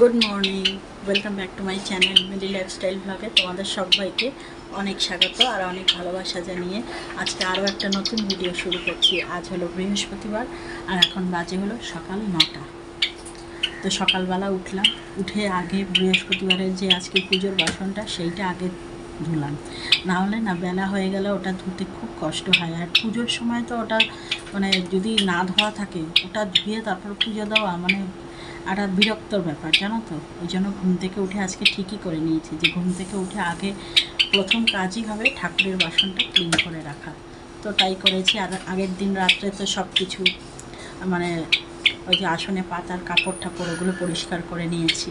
Good morning welcome back to my channel মিডি lifestyle ব্লগে তোমাদের সবাইকে অনেক স্বাগত আর অনেক ভালোবাসা জানিয়ে আজকে আরও একটা নতুন ভিডিও শুরু করছি। আজ হলো বৃহস্পতিবার আর এখন বাজে হলো সকাল নটা। তো সকালবেলা উঠলাম, উঠে আগে বৃহস্পতিবারের যে আজকে পুজোর বাসনটা, সেইটা আগে ধুলাম। নাহলে না, বেলা হয়ে গেলে ওটা ধুতে খুব কষ্ট হয়। আর পুজোর সময় তো ওটা মানে যদি না ধোয়া থাকে, ওটা ধুয়ে তারপর পুজো দেওয়া মানে একটা বিরক্তর ব্যাপার, জানো তো? ওই জন্য ঘুম থেকে উঠে আজকে ঠিকই করে নিয়েছি যে ঘুম থেকে উঠে আগে প্রথম কাজই হবে ঠাকুরের বাসনটা ক্লিন করে রাখা। তো তাই করেছি, আর আগের দিন রাত্রে তো সব কিছু মানে ওই যে আসনে পাতার কাপড় ঠাপড় ওগুলো পরিষ্কার করে নিয়েছি।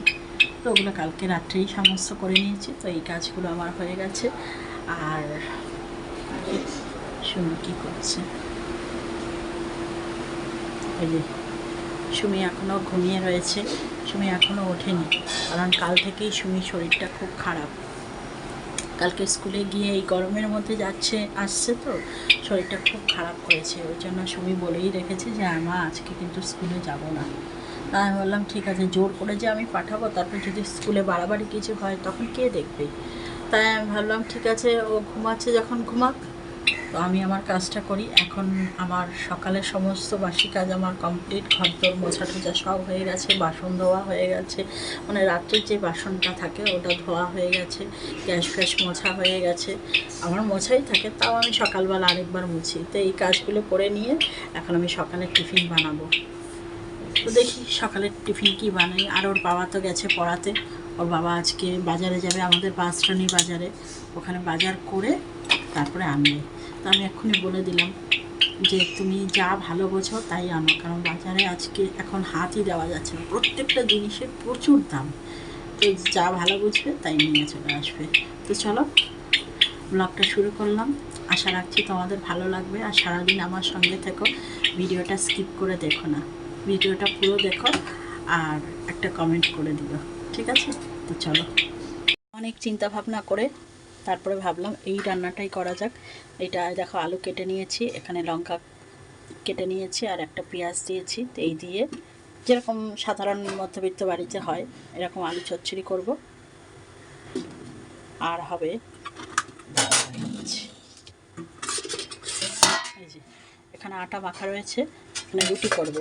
তো ওগুলো কালকে রাত্রেই সমস্ত করে নিয়েছি, তো এই কাজগুলো আমার হয়ে গেছে। আর শুনি কী করছে। এই যে সুমি এখনও ঘুমিয়ে রয়েছে। সুমি এখনও ওঠেনি, কারণ কাল থেকেই সুমির শরীরটা খুব খারাপ। কালকে স্কুলে গিয়ে এই গরমের মধ্যে যাচ্ছে, আসছে তো, শরীরটা খুব খারাপ করেছে। ওই জন্য সুমি বলেই রেখেছে যে আমার আজকে কিন্তু স্কুলে যাব না। তাই আমি বললাম, ঠিক আছে, জোর করে যে আমি পাঠাবো, তারপর যদি স্কুলে বাড়াবাড়ি কিছু হয়, তখন কে দেখবে? তাই আমি ভাবলাম, ঠিক আছে, ও ঘুমাচ্ছে যখন ঘুমাক। তো আমি আমার কাজটা করি। এখন আমার সকালের সমস্ত বাসি কাজ আমার কমপ্লিট ঘর ঘরদোর মোছা টোছা সব হয়ে গেছে, বাসন ধোয়া হয়ে গেছে। মানে রাত্রের যে বাসনটা থাকে ওটা ধোয়া হয়ে গেছে, গ্যাস ফ্যাস মোছা হয়ে গেছে। আমার মোছাই থাকে, তাও আমি সকালবেলা আরেকবার মুছি। তো এই কাজগুলো করে নিয়ে এখন আমি সকালে টিফিন বানাবো। তো দেখি সকালের টিফিন কি বানাই। আর ওর বাবা তো গেছে পড়াতে। ওর বাবা আজকে বাজারে যাবে, আমাদের বাসরানি বাজারে। ওখানে বাজার করে তারপরে আনবে। আমি এক্ষুনি বলে দিলাম যে তুমি যা ভালো বোঝো তাই আনো, কারণ বাজারে আজকে এখন হাতই দেওয়া যাচ্ছে না। প্রত্যেকটা জিনিসের প্রচুর দাম। তো যা ভালো বুঝবে তাই নিয়ে চলে আসবে। তো চলো, ব্লগটা শুরু করলাম। আশা রাখছি তোমাদের ভালো লাগবে আর সারাদিন আমার সঙ্গে থেকো। ভিডিওটা স্কিপ করে দেখো না। ভিডিওটা পুরো দেখো আর একটা কমেন্ট করে দিও। ঠিক আছে? তো চলো। অনেক চিন্তা ভাবনা করে তারপরে ভাবলাম এই রান্নাটাই করা যাক। এটা দেখো আলু কেটে নিয়েছি, এখানে লঙ্কা কেটে নিয়েছি আর একটা পেঁয়াজ দিয়েছি এই দিয়ে যেরকম সাধারণ মধ্যবিত্ত বাড়িতে হয়, এরকম আলু চচ্চড়ি করব। আর হবে এখানে আটা মাখা রয়েছে, এখানে রুটি করব।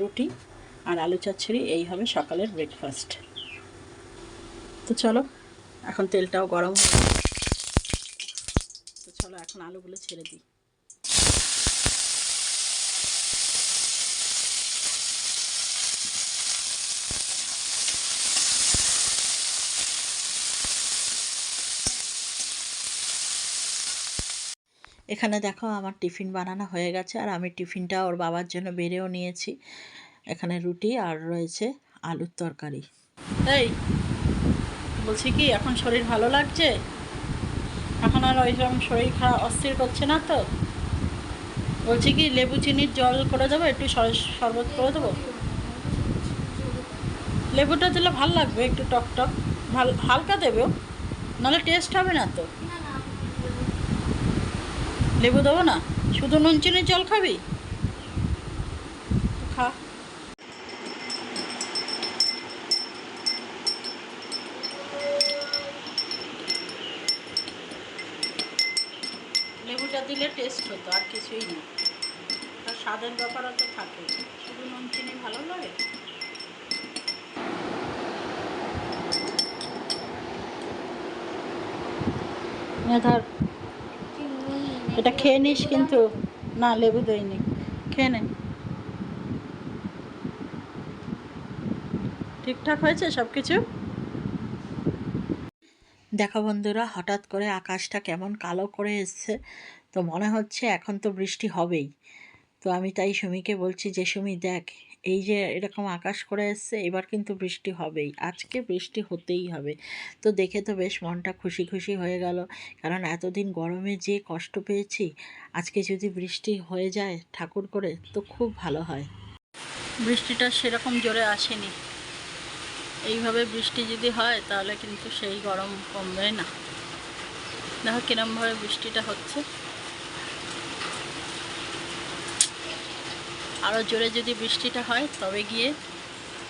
রুটি আর আলু চচ্চড়ি, এই হবে সকালের ব্রেকফাস্ট তো চলো, এখন তেলটাও গরম এখন আলুগুলো ছেড়ে দিই। এখানে দেখো আমার টিফিন বানানো হয়ে গেছে, আর আমি টিফিনটা ওর বাবার জন্য বেড়েও নিয়েছি। এখানে রুটি আর রয়েছে আলুর তরকারি। এই, বলছি কি, এখন শরীর ভালো লাগছে? এখন আর ওইরকম শরীর খারাপ অস্থির করছে না তো? বলছি কি লেবু চিনির জল করে দেবো একটু শরবত করে দেবো? লেবুটা দিলে ভালো লাগবে একটু টক টক ভালো হালকা দেবেও নাহলে টেস্ট হবে না তো। লেবু দেবো না? শুধু নুন চিনির জল খাবি খা লেবুটা দিলে টেস্ট হতো আর কিছুই না তার স্বাদের ব্যাপারও তো থাকে। শুধু নুন চিনি ভালো লাগে ধর। এটা খেয়ে নিস কিন্তু। না লেবু দইনি। খেয়ে নে। ঠিকঠাক হয়েছে সব কিছু দেখো বন্ধুরা হঠাৎ করে আকাশটা কেমন কালো করে এসছে। তো মনে হচ্ছে এখন তো বৃষ্টি হবেই। তো আমি তাই সুমিকে বলছি যে, সুমি, দেখ, এই যে এরকম আকাশ করে এসছে, এবার কিন্তু বৃষ্টি হবেই। আজকে বৃষ্টি হতেই হবে। তো দেখে তো বেশ মনটা খুশি খুশি হয়ে গেল। কারণ এতদিন গরমে যে কষ্ট পেয়েছি, আজকে যদি বৃষ্টি হয়ে যায় ঠাকুর করে, তো খুব ভালো হয়। বৃষ্টিটা সেরকম জোরে আসেনি। এইভাবে বৃষ্টি যদি হয়, তাহলে কিন্তু সেই গরম কমবে না। দেখো কিরমভাবে বৃষ্টিটা হচ্ছে। আরও জোরে যদি বৃষ্টিটা হয়, তবে গিয়ে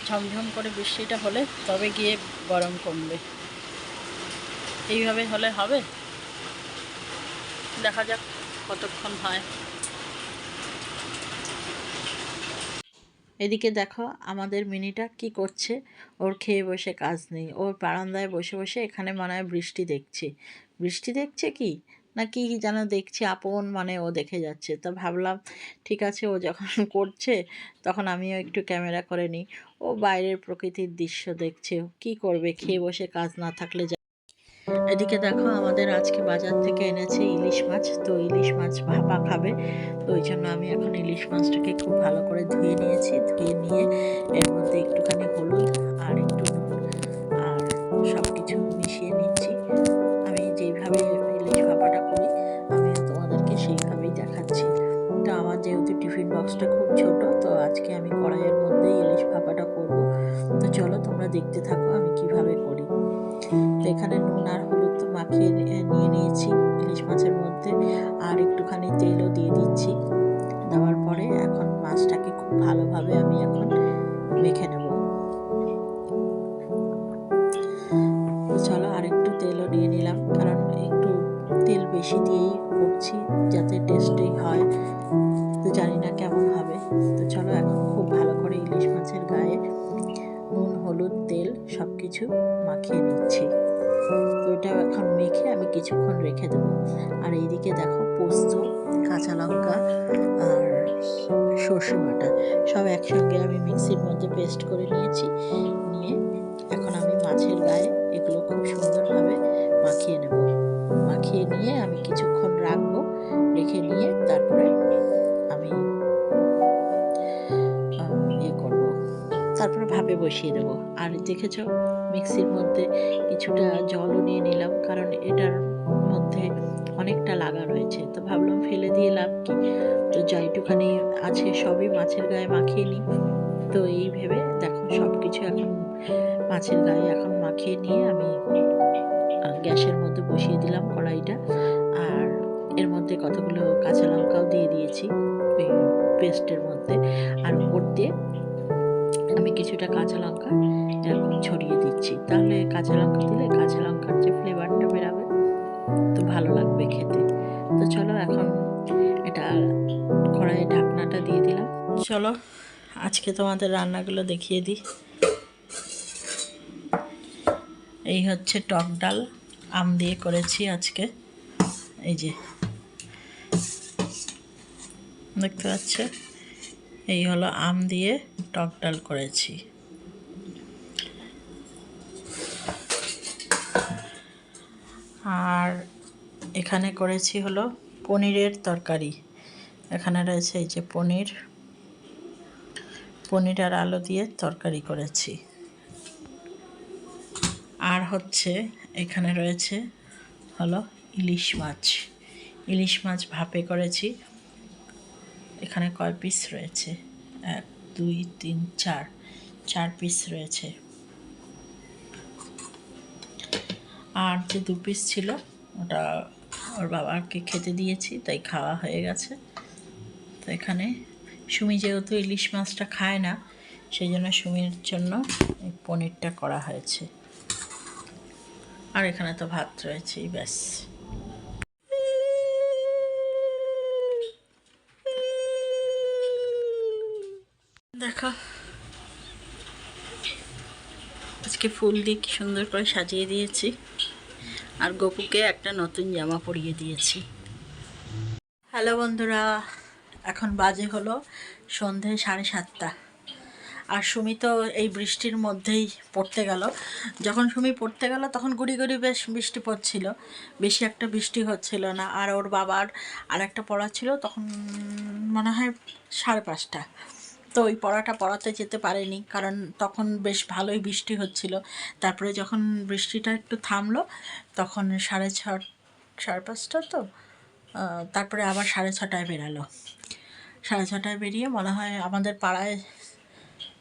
ঝমঝম করে বৃষ্টিটা হলে তবে গিয়ে গরম কমবে। এইভাবে হলে হবে? দেখা যাক কতক্ষণ হয়। এদিকে দেখো, আমাদের মিনিটা কি করছে? ওর খেয়ে বসে কাজ নেই। ওর বারান্দায় বসে বসে এখানে মনে হয় বৃষ্টি দেখছে। বৃষ্টি দেখছে কি? না কি যেন দেখছে আপন মানে ও দেখে যাচ্ছে। তো ভাবলাম, ঠিক আছে, ও যখন করছে, তখন আমিও একটু ক্যামেরা করে নিই। ও বাইরের প্রকৃতির দৃশ্য দেখছে। কি করবে? খেয়ে বসে কাজ না থাকলে এদিকে দেখো, আমাদের আজকে বাজার থেকে এনেছে ইলিশ মাছ। তো ইলিশ মাছ ভাপা খাবে। তো ওই জন্য আমি এখন ইলিশ মাছটাকে খুব ভালো করে ধুয়ে নিয়েছি। ধুয়ে নিয়ে এর মধ্যে একটুখানি হলুদ আর একটু আর সব কিছু যেহেতু টিফিন বক্সটা খুব ছোট, তো আজকে আমি কড়াইয়ের মধ্যেই ইলিশ ভাপাটা করব। তো চলো তোমরা দেখতে থাকো আমি কীভাবে করি। তো এখানে নুন আর হলুদ তো মাখিয়ে নিয়ে নিয়েছি ইলিশ মাছের মধ্যে। আর একটুখানি তেলও দিয়ে দিচ্ছি। দেওয়ার পরে এখন মাছটাকে খুব ভালোভাবে আমি এখন মেখে নেব। চলো আর একটু তেলও নিয়ে নিলাম, কারণ একটু তেল বেশি দিয়েই করছি যাতে টেস্টি হয়। তো জানি না কেমন হবে। তো চলো এখন খুব ভালো করে ইলিশ মাছের গায়ে নুন, হলুদ, তেল সব কিছু মাখিয়ে নিচ্ছি। তো এটা এখন মেখে আমি কিছুক্ষণ রেখে দেবো। আর এইদিকে দেখো পোস্ত, কাঁচা লঙ্কা আর সর্ষে বাটা সব একসঙ্গে আমি মিক্সির মধ্যে পেস্ট করে নিয়েছি। নিয়ে এখন আমি মাছের গায়ে এগুলো খুব সুন্দরভাবে মাখিয়ে নেব। মাখিয়ে নিয়ে আমি কিছুক্ষণ রাখব, রেখে নিয়ে তারপরে আমি ইয়ে করব। তারপরে ভাপে বসিয়ে দেবো। আর দেখেছ, মিক্সির মধ্যে কিছুটা জলও নিয়ে নিলাম, কারণ এটার মধ্যে অনেকটা লাগা রয়েছে। তো ভাবলাম ফেলে দিয়ে লাভ কি? তো যাইটুখানি আছে সবই মাছের গায়ে মাখিয়ে নিই। তো এই ভেবে দেখো সব কিছু এখন মাছের গায়ে এখন মাখিয়ে নিয়ে আমি গ্যাসের মধ্যে বসিয়ে দিলাম কড়াইটা। আর এর মধ্যে কতগুলো কাঁচা লঙ্কাও দিয়ে দিয়েছি। পেস্টের মধ্যে। আর উপর দিয়ে আমি কিছুটা কাঁচা লঙ্কা এরকম ছড়িয়ে দিচ্ছি। তাহলে কাঁচা লঙ্কা দিলে কাঁচা লঙ্কার যে ফ্লেভারটা বেরাবে, তো ভালো লাগবে খেতে। তো চলো এখন এটা কড়াইয়ে ঢাকনাটা দিয়ে দিলাম। চলো, আজকে তোমাদের রান্নাগুলো দেখিয়ে দিই। এই হচ্ছে টক ডাল। আম দিয়ে করেছি আজকে। এই যে দেখতে পাচ্ছ এই হলো আম দিয়ে টক ডাল করেছি। আর এখানে করেছি হলো পনিরের তরকারি। এখানে রয়েছে এই যে পনির। পনির আর আলু দিয়ে তরকারি করেছি। আর হচ্ছে এখানে রয়েছে হলো ইলিশ মাছ। ইলিশ মাছ ভাপে করেছি। এখানে কয় পিস রয়েছে? এক, দুই, তিন, চার। চার পিস রয়েছে। আর যে দু পিস ছিল, ওটা ওর বাবাকে খেতে দিয়েছি, তাই খাওয়া হয়ে গেছে। তো এখানে সুমি যেহেতু ইলিশ মাছটা খায় না, সেই জন্য সুমির জন্য এই পনিরটা করা হয়েছে। আর এখানে তো ভাত রয়েছেই, ব্যাস। আজকে ফুল দিয়ে কি সুন্দর করে সাজিয়ে দিয়েছি। আর গপুকে একটা নতুন জামা পরিয়ে দিয়েছি। হ্যালো বন্ধুরা, এখন বাজে হলো সন্ধে সাড়ে সাতটা। আর সুমি তো এই বৃষ্টির মধ্যেই পড়তে গেল। যখন সুমি পড়তে গেল তখন গুড়ি গুড়ি বেশ বৃষ্টি পড়ছিল। বেশি একটা বৃষ্টি হচ্ছিল না। আর ওর বাবার আর একটা পড়া ছিল তখন মনে হয় সাড়ে পাঁচটা। তো ওই পড়াটা পড়াতে যেতে পারেনি। কারণ তখন বেশ ভালোই বৃষ্টি হচ্ছিল। তারপরে যখন বৃষ্টিটা একটু থামলো, তখন সাড়ে ছ সাড়ে পাঁচটা তো তারপরে আবার সাড়ে ছটায় বেরালো। সাড়ে ছটায় বেরিয়ে মনে হয় আমাদের পাড়ায়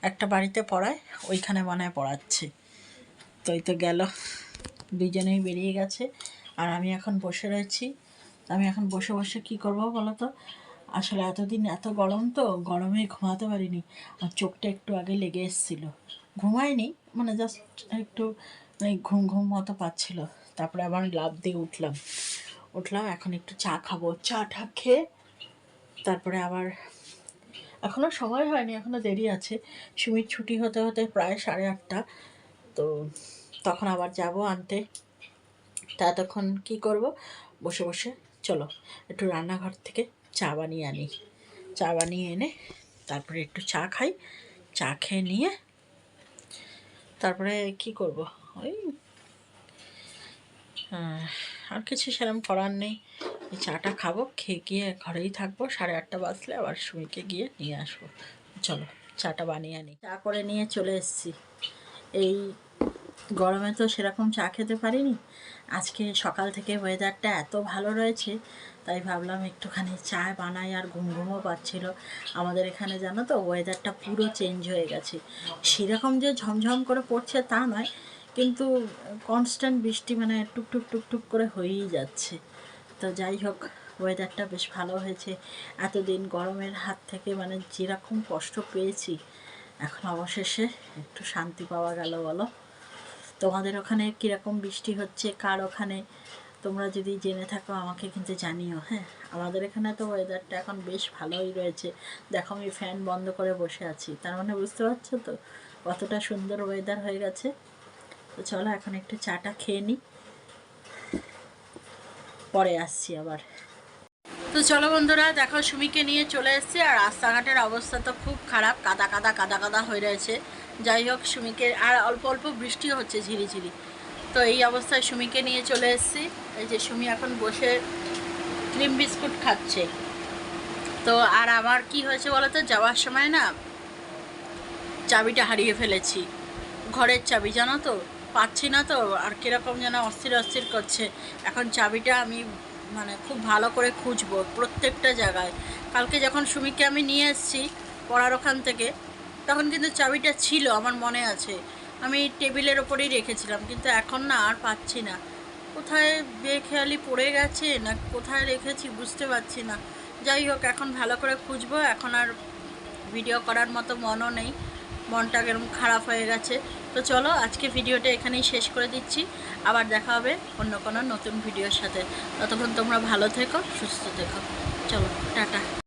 একটা বাড়িতে পড়ায়, ওইখানে মনে হয় পড়াচ্ছে। তো এই তো গেল। দুজনেই বেরিয়ে গেছে। আর আমি এখন বসে রয়েছি। আমি এখন বসে বসে কি করব বলো তো? আসলে এতদিন এত গরম তো, গরমে ঘুমাতে পারিনি। আর চোখটা একটু আগে লেগে এসেছিল। ঘুমাইনি মানে জাস্ট একটু মানে ঘুম ঘুম মতো পাচ্ছিল। তারপরে আবার লাভ দিয়ে উঠলাম। উঠলাম, এখন একটু চা খাব। চা টা খেয়ে তারপরে আবার এখনও সময় হয়নি এখনও দেরি আছে। সুমির ছুটি হতে হতে প্রায় সাড়ে আটটা। তো তখন আবার যাব আনতে। তা তখন কি করব? বসে বসে, চলো, একটু রান্নাঘর থেকে চা বানিয়ে আনি। চা বানিয়ে এনে তারপরে একটু চা খাই। চা খেয়ে নিয়ে তারপরে কি করব? ওই আর কিছু সেরকম করার নেই। এই চাটা খাব, খেয়ে গিয়ে ঘরেই থাকব। সাড়ে আটটা বাজলে আবার সুমিকে গিয়ে নিয়ে আসব। চলো, চাটা বানিয়ে আনি। চা করে নিয়ে চলে এসেছি। এই গরমে তো সেরকম চা খেতে পারিনি। আজকে সকাল থেকে ওয়েদারটা এত ভালো রয়েছে, তাই ভাবলাম একটুখানি চা বানাই আর ঘুম ঘুমও পাচ্ছিল। আমাদের এখানে জানো তো ওয়েদারটা পুরো চেঞ্জ হয়ে গেছে। সেরকম যে ঝমঝম করে পড়ছে তা নয়, কিন্তু কনস্ট্যান্ট বৃষ্টি মানে টুকটুক টুকটুক করে হয়েই যাচ্ছে। তো যাই হোক ওয়েদারটা বেশ ভালো হয়েছে। এতদিন গরমের হাত থেকে মানে যেরকম কষ্ট পেয়েছি, এখন অবশেষে একটু শান্তি পাওয়া গেল বলো। তোমাদের ওখানে কীরকম বৃষ্টি হচ্ছে? কার ওখানে? তোমরা যদি জেনে থাকো, আমাকে কিন্তু জানিও হ্যাঁ? আমাদের এখানে তো ওয়েদারটা এখন বেশ ভালোই রয়েছে। দেখো আমি ফ্যান বন্ধ করে বসে আছি। তার মানে বুঝতে পারছ তো? কতটা সুন্দর ওয়েদার হয়ে গেছে। তো চলো, এখন একটু চাটা খেয়ে নিই পরে আসছি আবার। তো চলো বন্ধুরা, দেখো সুমিকে নিয়ে চলে এসেছি। আর রাস্তাঘাটের অবস্থা তো খুব খারাপ। কাদা কাদা কাদা কাদা হয়ে রয়েছে। যাই হোক সুমিকে আর অল্প অল্প বৃষ্টি হচ্ছে ঝিরিঝিরি। তো এই অবস্থায় সুমিকে নিয়ে চলে এসেছি। এই যে সুমি এখন বসে ক্রিম বিস্কুট খাচ্ছে। তো আর আমার কি হয়েছে বলো তো যাওয়ার সময় না চাবিটা হারিয়ে ফেলেছি। ঘরের চাবি, জানো তো? পাচ্ছি না তো, আর কীরকম যেন অস্থির অস্থির করছে। এখন চাবিটা আমি মানে খুব ভালো করে খুঁজবো প্রত্যেকটা জায়গায়। কালকে যখন সুমিকে আমি নিয়ে এসেছি পড়ার ওখান থেকে তখন কিন্তু চাবিটা ছিল, আমার মনে আছে। আমি টেবিলের ওপরেই রেখেছিলাম, কিন্তু এখন না আর পাচ্ছি না। কোথায় বেখেয়ালি পড়ে গেছে না কোথায় রেখেছি বুঝতে পারছি না। যাই হোক, এখন ভালো করে খুঁজবো, এখন আর ভিডিও করার মতো মনও নেই। মনটা কেরম খারাপ হয়ে গেছে। তো চলো আজকে ভিডিওটা এখানেই শেষ করে দিচ্ছি। আবার দেখা হবে অন্য কোনো নতুন ভিডিওর সাথে। ততক্ষণ তোমরা ভালো থেকো, সুস্থ থেকো। চলো, টাটা।